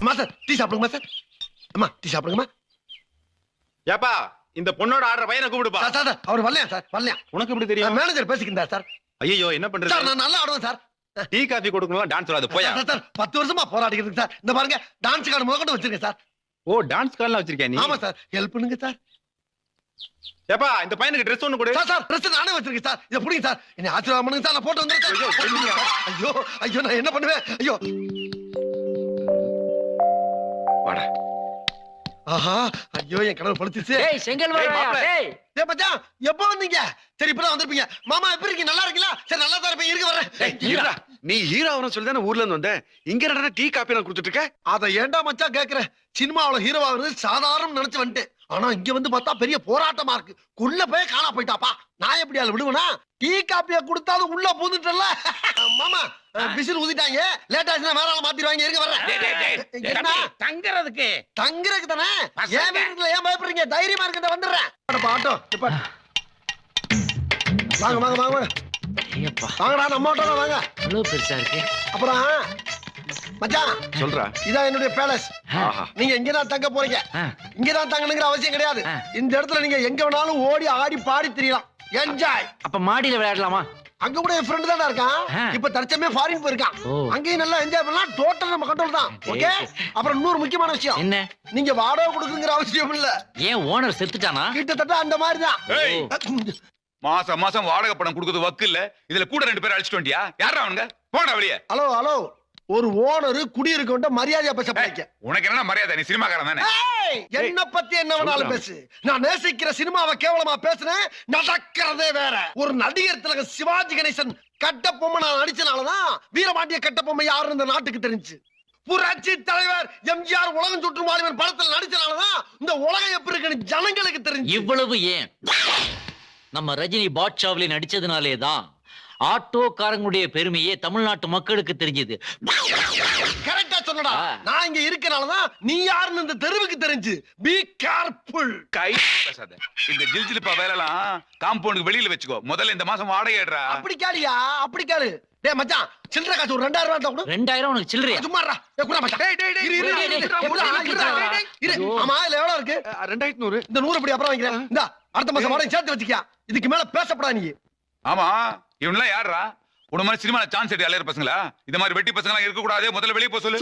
அம்மா sir tea சாப்பிடுங்கம்மா sir அம்மா டீ சாப்பிடுங்கம்மா. ஏப்பா இந்த பொண்ணோட ஆடுற பையனை கூப்பிடுப்பா. சார் சார் சார், அவர் வரலையா சார்? வரலையா? உனக்கு எப்படி தெரியும்? மேனேஜர் பேசிக்கிட்டார் சார். ஐயோ என்ன சார் பண்றது நான் நல்லா ஆடுவேன் சார். டீ காஃபி கொடுக்கணும் டான்ஸ் வராது போயா? சார், சார் பத்து வருஷமா போராடிக்கிறதுக்கு சார். இந்த பாருங்க டான்ஸ் கார்டு முதற்கொண்டு வச்சிருக்கேன் சார். ஓ டான்ஸ் கால்லாம் வச்சிருக்கியா நீ? ஆமா சார். ஹெல்ப் பண்ணுங்க சார். ஏப்பா இந்த பையனுக்கு ட்ரெஸ் ஒண்ணு கொடு. சார் சார் ட்ரெஸ் நானே வச்சிருக்கேன் சார். இதை பிடிங்க சார். என்ன ஆசீர்வாதம் பண்ணுங்க சார். நான் போட்டு வந்துருக்கேன் ஐயோ ஐயோ நான் என்ன பண்ணுவேன்? ஐயோ. ஆஹா ஐயோ என் கடவுள் படுத்துச்சு டேய் செங்கல் டேய், வரையா மாப்ள. டேய் டேய் மச்சான் எப்போ வந்தீங்க? சரி இப்பதான் வந்திருப்பீங்க. மாமா எப்படி இருக்கீங்க? நல்லா இருக்கீங்களா? சரி நல்லா தான் இருப்பேன். இருக்க வர்றேன் இருடா. நீ ஹீரோ ஆகணும் சொல்லி தானே ஊர்ல இருந்து வந்த இங்க டீ காப்பி நான் கொடுத்துட்டு இருக்க? அதை ஏன்டா மச்சான் கேக்குறேன் சினிமாவுல ஹீரோ ஆகுறது சாதாரண நினைச்சு வந்துட்டேன். ஆனா இங்க வந்து பார்த்தா பெரிய போராட்டமா இருக்கு. உள்ள போய் காணா போயிட்டாப்பா. நான் எப்படி ஆளு விடுவேனா? டீ காப்பிய கொடுத்தாலும் உள்ள பூந்துட்டல மாமா பிசில் ஊதிட்டாங்க. லேட் ஆச்சுன்னா வேற ஆள மாத்திடுவாங்க. இருக்க வர்றேன் தங்கறதுக்கு. தங்குறதுக்கு தானே. ஏன் வீட்டுல ஏன் பயப்படுறீங்க? தைரியமா இருக்கிட்ட வந்துடுறேன். ஆட்டோ, இப்ப வாங்க வாங்க வாங்க வாங்கடா நம்ம ஆட்டோ வாங்க. இவ்வளவு பெருசா இருக்கு? அப்புறம் மச்சான் சொல்றா. இதான் என்னுடைய பேலஸ் நீங்க இங்க தான் தங்க போறீங்க. இங்க தான் தங்கணுங்கிற அவசியம் கிடையாது. இந்த இடத்துல நீங்க எங்க வேணாலும் ஓடி ஆடி பாடி திரியலாம். என்ஜாய் அப்ப மாடியில விளையாடலாமா? அங்க கூட என் ஃப்ரெண்ட் தானே இருக்கான். இப்ப தற்சமே ஃபாரின் போயிருக்கான். அங்கேயும் நல்லா என்ஜாய் பண்ணலாம். டோட்டல் நம்ம கண்ட்ரோல் தான். ஓகே. அப்புறம் இன்னொரு முக்கியமான விஷயம். என்ன? நீங்க வாடகை கொடுக்குங்கிற அவசியம் இல்ல. ஏன் ஓனர் செத்துட்டானா? கிட்டத்தட்ட அந்த மாதிரி தான் மாசம் மாசம் வாடகை பணம் கொடுக்கறது வக்கு இல்ல. இதுல கூட ரெண்டு பேரும் அழிச்சிட்டு வண்டியா யாரா அவனுங்க? போடா வெளியே. ஹலோ ஹலோ ஒரு ஓனர் குடியிருக்க மரியாதையா பேச படிக்க உனக்கு என்ன மரியாதை? நீ சினிமாக்காரன் தானே? என்ன பத்தி என்ன வேணாலும் பேசு. நான் நேசிக்கிற சினிமாவை கேவலமா பேசுனேன் நடக்கிறதே வேற. ஒரு நடிகர் திலகம் சிவாஜி கணேசன் கட்டபொம்மை நான் நடிச்சனாலதான் வீரபாண்டிய கட்டபொம்மை யாருன்னு இந்த நாட்டுக்கு தெரிஞ்சு. புரட்சி தலைவர் எம்ஜிஆர் உலகம் சுற்றும் வாலிபன் படத்துல நடிச்சனாலதான் இந்த உலகம் எப்படி இருக்குன்னு ஜனங்களுக்கு தெரிஞ்சு. இவ்வளவு ஏன்? நம்ம ரஜினி பாட்ஷாவிலே நடிச்சதுனாலே தான் ஆட்டோக்காரங்களுடைய பெருமையே தமிழ்நாட்டு மக்களுக்கு தெரிஞ்சது. கரெக்டா சொன்னடா. ஆ. நான் இங்க இருக்கனாலதான் நீ யாருன்னு இந்த தெருவுக்கு தெரிஞ்சு. பி கேர்ஃபுல் கை பேசாத. இந்த ஜில்ஜிலிப்பா வேலைலாம் காம்பவுண்டுக்கு வெளியில வச்சுக்கோ. முதல்ல இந்த மாசம் வாடகை ஏடுறா. அப்படி கேளியா அப்படி கேளு டேய் மச்சான் சில்லறை காசு ஒரு ரெண்டாயிரம் ரூபாய் கூட. ரெண்டாயிரம் உனக்கு சில்லறையா? சும்மா இருடா. ஏய், குடுடா மச்சான். இரு, இரு, டேய், இரு. ஆமா, இதுல எவ்வளவு இருக்கு? அஹ், ரெண்டாயிரத்தி நூறு. இந்த நூறு இப்படி அப்புறம் வைக்கிறேன் இந்த அடுத்த மாசம் வாடகை சேர்த்து வச்சுக்கியா. இதுக்கு மேல பேசப்படா நீ. ஆமா. இவன்லாம் யாருடா உன மாதிரி சினிமால சான்ஸ் எடுத்து அலையிற பசங்களா? இந்த மாதிரி வெட்டி பசங்களா இருக்க கூடாது முதல்ல வெளிய போக சொல்லு.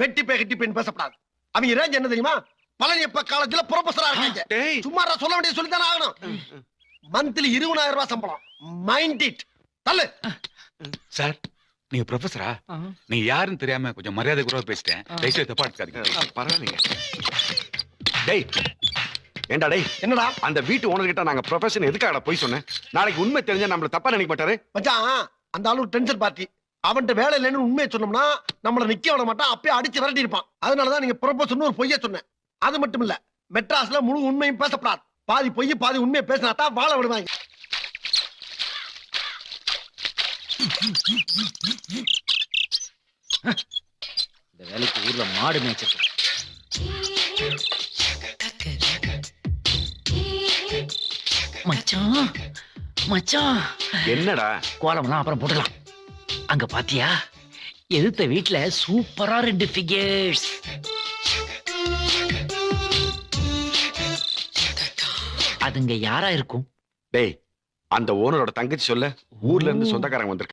வெட்டி பே கட்டி பெண் பேசப்படாது. அவங்க ரேஞ்ச் என்ன தெரியுமா? பழனியப்ப காலேஜ்ல ப்ரொஃபஸரா இருக்காங்க. டேய். சும்மா சொல்ல வேண்டிய சொல்லித்தானே ஆகணும். மந்த்லி இருபதாயிரம் ரூபாய் சம்பளம். மைண்ட் இட் தள்ளு. சார் நீங்க ப்ரொஃபஸரா நீங்க யாருன்னு தெரியாம கொஞ்சம் மரியாதை கூட பேசிட்டேன். தயவுசெய்து தப்பா எடுத்துக்காதீங்க. பரவாயில்லைங்க. டேய் ஏண்டா டேய்? என்னடா? அந்த வீட்டு ஓனர் கிட்ட நாங்க ப்ரொஃபஷன் எதுக்காக போய் சொன்னேன்? நாளைக்கு உண்மை தெரிஞ்சா நம்மள தப்பா நினைக்க மாட்டாரு? மச்சான் அந்த ஆளு ஒரு டென்ஷன் பார்ட்டி அவன்கிட்ட வேலை இல்லைன்னு உண்மையை சொன்னோம்னா நம்மள நிக்க விட மாட்டான் அப்பயே அடிச்சு விரட்டி இருப்பான் அதனாலதான் நீங்க ப்ரொபோசல் ஒரு பொய்ய சொன்னேன். அது மட்டும் இல்ல மெட்ராஸ்ல முழு உண்மையும் பேசப்படாது. பாதி பொய் பாதி உண்மையை பேசினா தான் வாழ விடுவாங்க. இந்த வேலைக்கு ஊர்ல மாடு மேய்ச்சிருக்கு. மச்சான். மச்சான். என்னடா? கோலம்லாம் அப்புறம் போடலாம் அங்க பாத்தியா? எதிர்த்த வீட்ல சூப்பரா ரெண்டு ஃபிகர்ஸ் அதுங்க யாரா இருக்கும்? டேய் அந்த ஓனரோட தங்கச்சி சொல்ல? ஊர்ல இருந்து சொந்தக்காரங்க வந்திருக்காங்க.